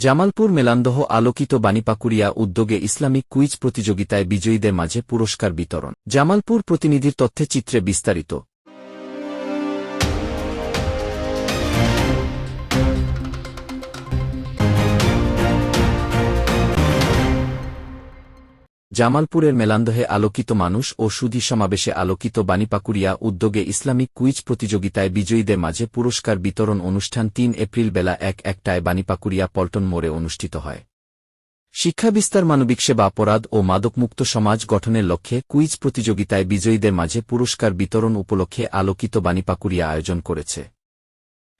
জামালপুর মেলান্দহ আলোকিত বাণীপাকুড়িয়া উদ্যোগে Islamic quiz প্রতিযোগিতায় বিজয়ীদের মাঝে পুরস্কার বিতরণ। জামালপুর প্রতিনিধির তথ্যে চিত্রে বিস্তারিত। জামালপুরের মেলান্দহে আলোকিত মানুষ ও সুধী সমাবেশে আলোকিত বাণীপাকুড়িয়া উদ্যোগে ইসলামিক কুইজ প্রতিযোগিতায় বিজয়ীদের মাঝে পুরস্কার বিতরণ অনুষ্ঠান তিন এপ্রিল বেলা এক একটায় বাণীপাকুড়িয়া পল্টন মোড়ে অনুষ্ঠিত হয়। শিক্ষা বিস্তার মানবিক সেবা অপরাধ ও মাদকমুক্ত সমাজ গঠনের লক্ষ্যে কুইজ প্রতিযোগিতায় বিজয়ীদের মাঝে পুরস্কার বিতরণ উপলক্ষে আলোকিত বাণীপাকুড়িয়া আয়োজন করেছে।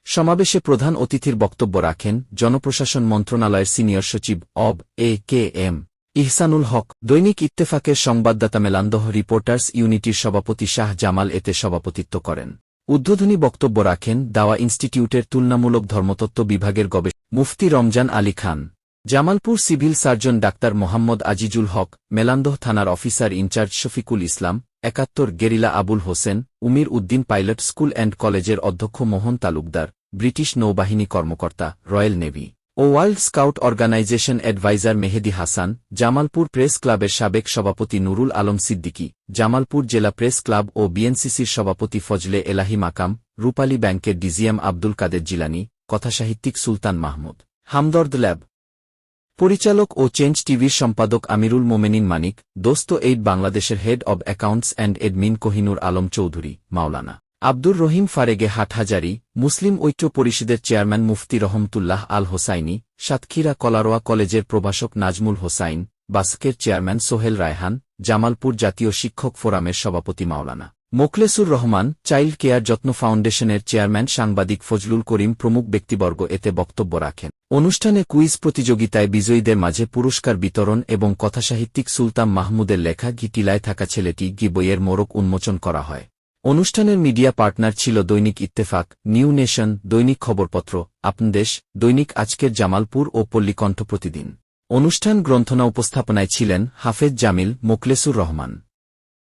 সমাবেশে প্রধান অতিথির বক্তব্য রাখেন জনপ্রশাসন মন্ত্রণালয়ের সিনিয়র সচিব of A K M. Ihsanul Haque, দৈনিক ইত্তেফাকের সংবাদদাতা মেলান্দহ রিপোর্টার্স ইউনিটির সভাপতি শাহ জামাল এতে সভাপতিত্ব করেন। উদ্বোধনী বক্তব্য রাখেন দাওয়া ইনস্টিটিউটের তুলনামূলক ধর্মতত্ত্ব বিভাগের গবেষক Mufti Ramzan Ali Khan. Jamalpur civil surgeon doctor Mohammad Azizul Haque, Melandah থানার officer in charge Shafiqul Islam, একাত্তর guerrilla Abul Hossain, Umir Uddin pilot school and কলেজের অধ্যক্ষ মোহন তালুকদার, ব্রিটিশ নৌবাহিনী কর্মকর্তা, রয়্যাল নেভি। ও world scout organization adviser Mehedi Hasan, Jamalpur press ক্লাবের সাবেক সভাপতি নুরুল আলম সিদ্দিকী, জামালপুর জেলা প্রেস ক্লাব ও বিএনসিসির সভাপতি ফজলে এলাহি মাকাম, রূপালী ব্যাংকের ডিজিএম আব্দুল কাদের জিলানি, কথাসাহিত্যিক সুলতান মাহমুদ। হামদর্দ ল্যাব। পরিচালক ও চেঞ্জ টিভির সম্পাদক আমিরুল মোমেনিন মানিক, দোস্ত এইড বাংলাদেশের head of accounts and admin Kohinoor Alam Chowdhury, Maulana. Abdur Rahim ফারেগে Hathazari, মুসলিম ঐক্য পরিষদের চেয়ারম্যান মুফতি রহমতুল্লাহ আল হোসাইনি, সাতক্ষীরা কলারোয়া কলেজের প্রভাষক নাজমুল হোসাইন, বাস্কের চেয়ারম্যান সোহেল রায়হান, জামালপুর জাতীয় শিক্ষক ফোরামের সভাপতি মাওলানা মোকলেসুর রহমান, চাইল্ড কেয়ার যত্ন ফাউন্ডেশনের চেয়ারম্যান সাংবাদিক ফজলুল করিম প্রমুখ ব্যক্তিবর্গ এতে বক্তব্য রাখেন। অনুষ্ঠানে কুইজ প্রতিযোগিতায় বিজয়ীদের মাঝে পুরস্কার বিতরণ এবং কথাসাহিত্যিক সুলতান মাহমুদের লেখা গিটিলায় থাকা ছেলেটি গি বইয়ের মোড়ক উন্মোচন করা হয়। অনুষ্ঠানের মিডিয়া পার্টনার ছিল দৈনিক ইত্তেফাক, নিউ নেশন, দৈনিক খবরপত্র আপনদেশ দৈনিক আজকের জামালপুর ও পল্লীকণ্ঠ প্রতিদিন। অনুষ্ঠান গ্রন্থনা উপস্থাপনায় ছিলেন হাফেজ জামিল মোকলেসুর রহমান।